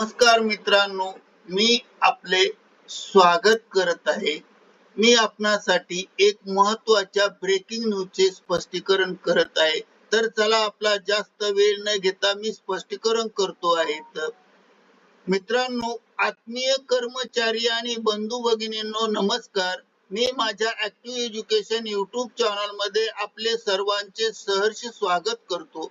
नमस्कार मित्रांनो मी आपले स्वागत करत आहे. मी आपणासाठी एक महत्त्वाच्या ब्रेकिंग न्यूजचे स्पष्टीकरण करत आहे. तर चला आपला जास्त वेळ न घेता मी स्पष्टीकरण करतो आहे. तर मित्रांनो आत्मीय कर्मचारी आणि बंधू भगिनींनो नमस्कार. मी माझ्या ऍक्टिव्ह एज्युकेशन युट्यूब चॅनलमध्ये आपले सर्वांचे सहर्ष स्वागत करतो.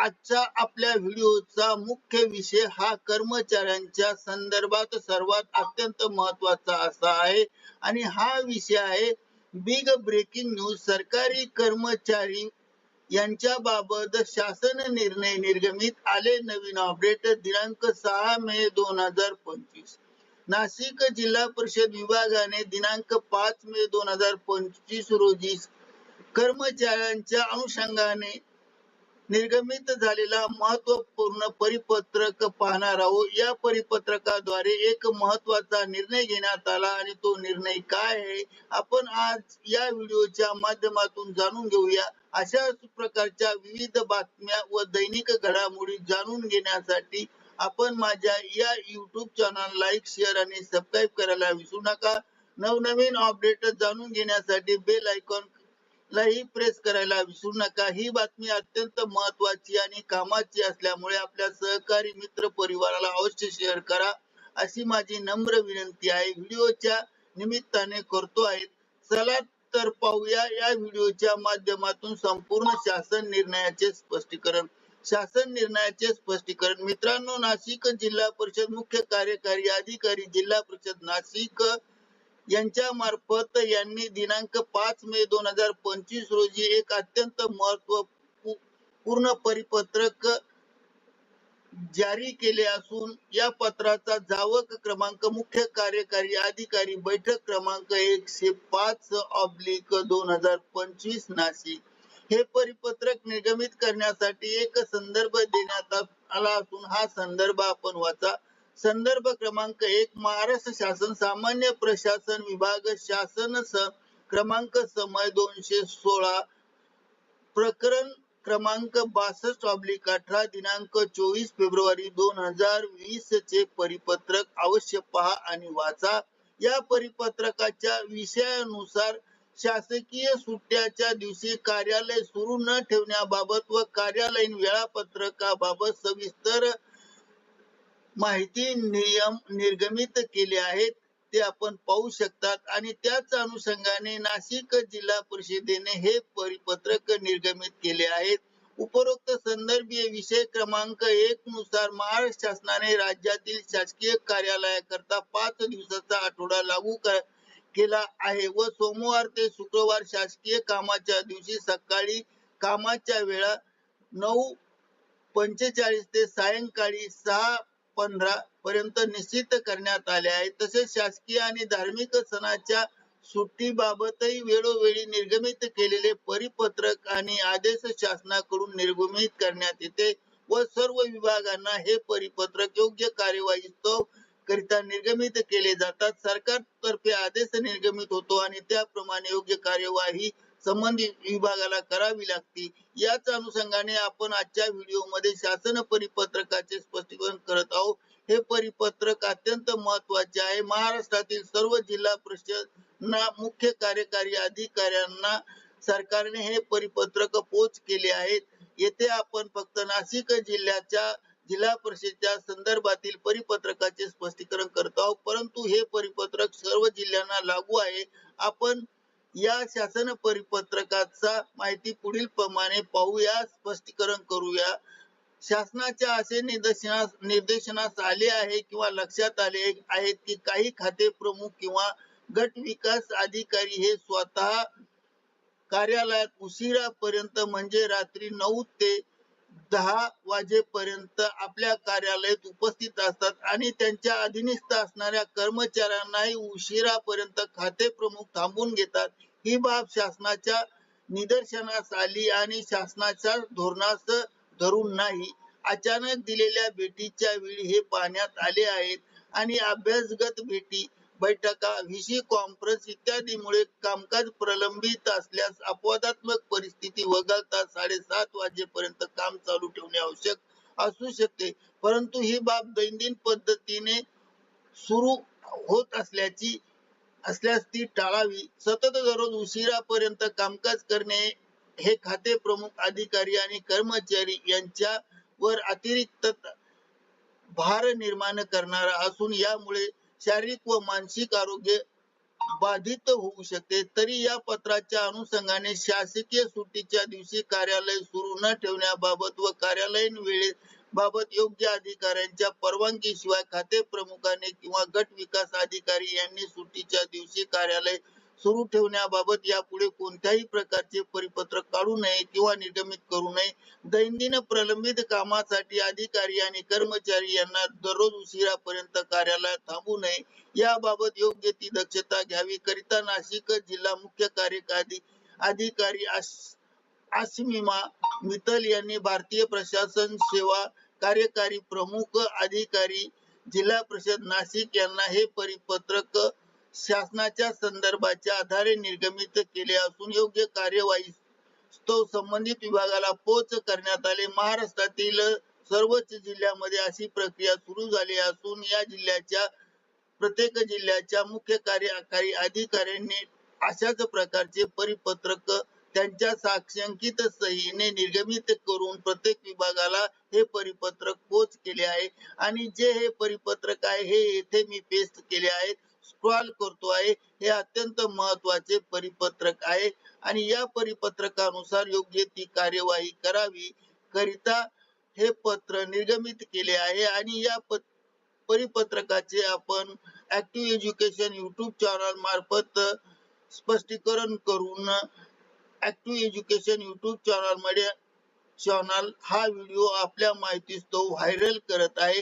आजचा आपल्या व्हिडिओचा मुख्य विषय हा कर्मचाऱ्यांच्या संदर्भात सर्वात अत्यंत महत्त्वाचा असा आहे. आणि हा विषय आहे बिग ब्रेकिंग न्यूज सरकारी कर्मचारी यांच्या बाबत शासन निर्णय निर्गमित आले नवीन अपडेट दिनांक सहा मे दोन हजार पंचवीस. नाशिक जिल्हा परिषद विभागाने दिनांक पाच मे दोन हजार पंचवीस रोजी कर्मचाऱ्यांच्या अनुषंगाने निर्गमित झालेला महत्त्वपूर्ण परिपत्रक पाहणार आहोत. या परिपत्रकाद्वारे एक महत्त्वाचा निर्णय घेण्यात आला आणि तो निर्णय काय आहे? आपण आज या व्हिडिओच्या माध्यमातून जाणून घेऊया. अशा प्रकारच्या विविध बातम्या व दैनिक घडामोडी जाणून घेण्यासाठी आपण माझ्या या युट्यूब चॅनल लाईक शेअर आणि सबस्क्राईब करायला विसरू नका. नवनवीन अपडेट जाणून घेण्यासाठी बेल आयकॉन लाही प्रेस करायला विसरू नका. ही बातमी अत्यंत महत्वाची आणि कामाची असल्यामुळे आपल्या सहकारी मित्र परिवाराला अवश्य शेअर करा अशी माझी नम्र विनंती आहे. व्हिडिओच्या निमित्ताने करतो आहे. चला तर पाहूया या व्हिडिओच्या माध्यमातून संपूर्ण शासन निर्णयाचे स्पष्टीकरण. शासन निर्णयाचे स्पष्टीकरण. मित्रांनो नाशिक जिल्हा परिषद मुख्य कार्यकारी अधिकारी जिल्हा परिषद नाशिक यांच्या मार्फत यांनी दिनांक पाच मे दोन हजार पंचवीस रोजी एक अत्यंत महत्त्व पूर्ण परिपत्रक जारी केले असून या पत्राचा जावक क्रमांक मुख्य कार्यकारी अधिकारी बैठक क्रमांक एकशे पाच ऑब्लिक दोन हजार पंचवीस नाशिक. हे परिपत्रक निर्गमित करण्यासाठी एक संदर्भ देण्यात आला असून हा संदर्भ आपण वाचा. संदर्भ क्रमांक एक महाराष्ट्र शासन सामान्य प्रशासन विभाग शासन स क्रमांक समय दोनशे सोळा प्रकरण क्रमांक बासष्ट ऑब्लिक अठरा दिनांक चोवीस फेब्रुवारी दोन हजार वीस चे परिपत्रक अवश्य पहा आणि वाचा. या परिपत्रकाच्या विषयानुसार शासकीय सुट्ट्याच्या दिवशी कार्यालय सुरू न ठेवण्याबाबत व कार्यालयीन वेळापत्रकाबाबत सविस्तर माहिती नियम निर्गमित केले आहेत ते आपण पाहू शकतात. आणि त्याच अनुषंगाने नाशिक जिल्हा परिषदेने हे परिपत्रक निर्गमित केले आहेत. उपरोक्त संदर्भीय विषय क्रमांक एक नुसार महाराष्ट्र शासनाने राज्यातील शासकीय कार्यालयाकरता पाच दिवसाचा आठवडा लागू केला आहे व सोमवार ते शुक्रवार शासकीय कामाच्या दिवशी सकाळी कामाच्या वेळा नऊ पंचेचाळीस ते सायंकाळी सहा पंधरा पर्यंत निश्चित करण्यात आले आहे. तसेच शासकीय आणि धार्मिक सणाच्या सुट्टीबाबतही वेळोवेळी निर्गमित केलेले परिपत्रक आणि आदेश शासनाकडून निर्गमित करण्यात येते व सर्व विभागांना हे परिपत्रक योग्य कार्यवाही करिता निर्गमित केले जातात. सरकारतर्फे आदेश निर्गमित होतो आणि त्याप्रमाणे योग्य कार्यवाही संबंधित विभागाला करावी लागते. याच अनुषंगाने आपण आजच्या व्हिडिओमध्ये शासन परिपत्रकाचे स्पष्टीकरण करत आहोत. हे परिपत्रक अत्यंत महत्त्वाचे आहे. महाराष्ट्रातील सर्व जिल्हा परिषद ना मुख्य कार्यकारी अधिकाऱ्यांना सरकारने हे परिपत्रक पोच केले आहेत. येथे आपण फक्त नाशिक जिल्ह्याच्या जिल्हा परिषदच्या संदर्भातील परिपत्रकाचे स्पष्टीकरण करत आहोत. परंतु हे परिपत्रक सर्व जिल्ह्यांना लागू आहे. आपण या शासन परिपत्रकाचा माहिती पुढील प्रमाणे पाहूया स्पष्टीकरण करूया. शासनाच्या असे निदर्शनास निर्देशनास आले आहे किंवा लक्षात आले आहेत की काही खाते प्रमुख किंवा गट विकास अधिकारी हे स्वतः कार्यालयात उशिरापर्यंत म्हणजे रात्री नऊ ते दहा वाजेपर्यंत आपल्या कार्यालयात उपस्थित असतात आणि त्यांच्या अधीनस्थ असणाऱ्या कर्मचाऱ्यांनाही उशिरापर्यंत खाते प्रमुख थांबून घेतात. ही बाब शासनाच्या निदर्शनास आली आणि शासनाच्या धोरणास धरून नाही. अचानक दिलेल्या भेटीच्या वेळी हे पाहण्यात आले आहेत. आणि अभ्यासगत भेटी बैठका व्हीसी कॉन्फरन्स इत्यादीमुळे कामकाज प्रलंबित असल्यास अपवादात्मक परिस्थिती वगळता साडेसात वाजेपर्यंत काम चालू ठेवणे आवश्यक असू शकते. परंतु ही बाब दैनंदिन पद्धतीने सुरू होत असल्याची असल्यास ती टाळावी. सतत दररोज उशिरापर्यंत कामकाज करणे हे खाते प्रमुख अधिकारी आणि कर्मचारी यांच्यावर अतिरिक्त भार निर्माण करणारा असून यामुळे शारीरिक व मानसिक आरोग्य बाधित होऊ शकते. तरी या पत्राच्या अनुषंगाने शासकीय सुट्टीच्या दिवशी कार्यालय सुरू न ठेवण्याबाबत व कार्यालयीन वेळेबाबत योग्य अधिकाऱ्यांच्या परवानगी शिवाय खाते प्रमुखाने किंवा गट विकास अधिकारी यांनी सुट्टीच्या दिवशी कार्यालय सुरू ठेवण्याबाबत यापुढे कोणत्याही प्रकारचे परिपत्रक काढू नये किंवा निगमित करू नये. दैनंदिन प्रलंबित कामासाठी अधिकारी आणि कर्मचारी यांना दररोज उशिरापर्यंत कार्यालयात थांबू नये. याबाबत योग्य ती दक्षता घ्यावी. करिता नाशिक जिल्हा मुख्य कार्यकारी अधिकारी आश- मित्तल यांनी भारतीय प्रशासन सेवा कार्यकारी प्रमुख अधिकारी जिल्हा परिषद नाशिक यांना हे परिपत्रक शासनाच्या संदर्भाच्या आधारे निर्गमित केले असून योग्य कार्यवाही तो संबंधित विभागाला पोच करण्यात आले. महाराष्ट्रातील सर्वच जिल्ह्यामध्ये अशी प्रक्रिया सुरू झाली असून या जिल्ह्याच्या प्रत्येक जिल्ह्याच्या मुख्य कार्यकारी अधिकाऱ्यांनी अशाच प्रकारचे परिपत्रक त्यांच्या साक्षांकित सहीने निर्गमित करून प्रत्येक विभागाला हे परिपत्रक पोच केले आहे. आणि जे हे परिपत्रक आहे हे येथे मी पेस्ट केले आहेत. स्क्रॉल करतो आहे. हे अत्यंत महत्त्वाचे परिपत्रक आहे. आणि या परिपत्रकानुसार योग्य ती कार्यवाही करावी. करिता हे पत्र निर्गमित केले आहे. आणि या परिपत्रकाचे आपण ऍक्टिव्ह एज्युकेशन युट्यूब चॅनल मार्फत स्पष्टीकरण करून ऍक्टिव्ह एज्युकेशन युट्यूब चॅनलमध्ये चॅनल हा व्हिडिओ आपल्या माहितीस तो व्हायरल करत आहे.